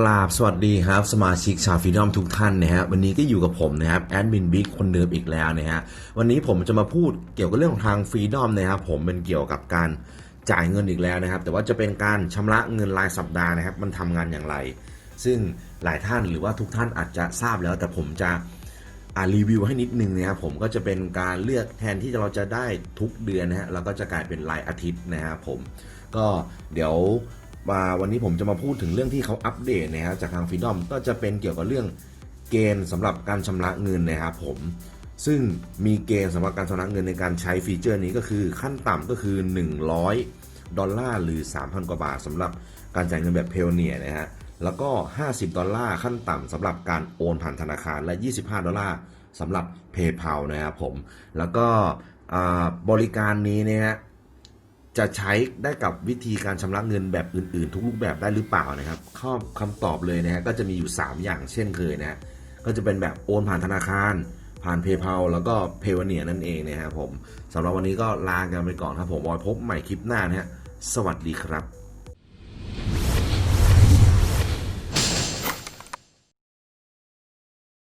กราบสวัสดีครับ สมาชิกชาวฟีดอมทุกท่านนะฮะวันนี้ก็อยู่กับผมนะครับแอดมินบิ๊กคนเดิมอีกแล้วนะฮะวันนี้ผมจะมาพูดเกี่ยวกับเรื่องของทางฟรีดอมนะครับผมเป็นเกี่ยวกับการจ่ายเงินอีกแล้วนะครับ แต่ว่าจะเป็นการชำระเงินรายสัปดาห์นะครับ มันทำงานอย่างไร ซึ่งหลายท่านหรือว่าทุกท่านอาจจะทราบแล้ว แต่ผมจะรีวิวให้นิดนึงนะครับผมก็จะเป็นการเลือกแทนที่เราจะได้ทุกเดือนนะฮะเราก็จะกลายเป็นรายอาทิตย์นะครับผมก็เดี๋ยว มาวันนี้ผมจะมาพูดถึงเรื่องที่เขาอัปเดตนะครับจากทางฟีดอมก็จะเป็นเกี่ยวกับเรื่องเกณฑ์สำหรับการชำระเงินนะครับผมซึ่งมีเกณฑ์สำหรับการชำระเงินในการใช้ฟีเจอร์นี้ก็คือขั้นต่ำก็คือ 100 ดอลลาร์หรือ 3,000 กว่าบาทสำหรับการจ่ายเงินแบบเพลเนียนะฮะแล้วก็ 50 ดอลลาร์ขั้นต่ำสำหรับการโอนผ่านธนาคาร และ 25 ดอลลาร์สำหรับ PayPal นะครับผม แล้วก็บริการนี้เนี่ยฮะ จะใช้ได้กับวิธีการชำระเงินแบบอื่นๆ ทุกรูปแบบได้หรือเปล่านะครับข้อคำตอบเลยนะฮะก็จะมีอยู่ 3 อย่างเช่นเคยนะฮะก็จะเป็นแบบโอนผ่านธนาคาร ผ่าน PayPal แล้วก็ p a y o n e e r นั่นเองนะครับผมสำหรับวันนี้ก็ลากันไปก่อนครับผมบอยพบใหม่คลิปหน้านะฮะสวัสดีครับ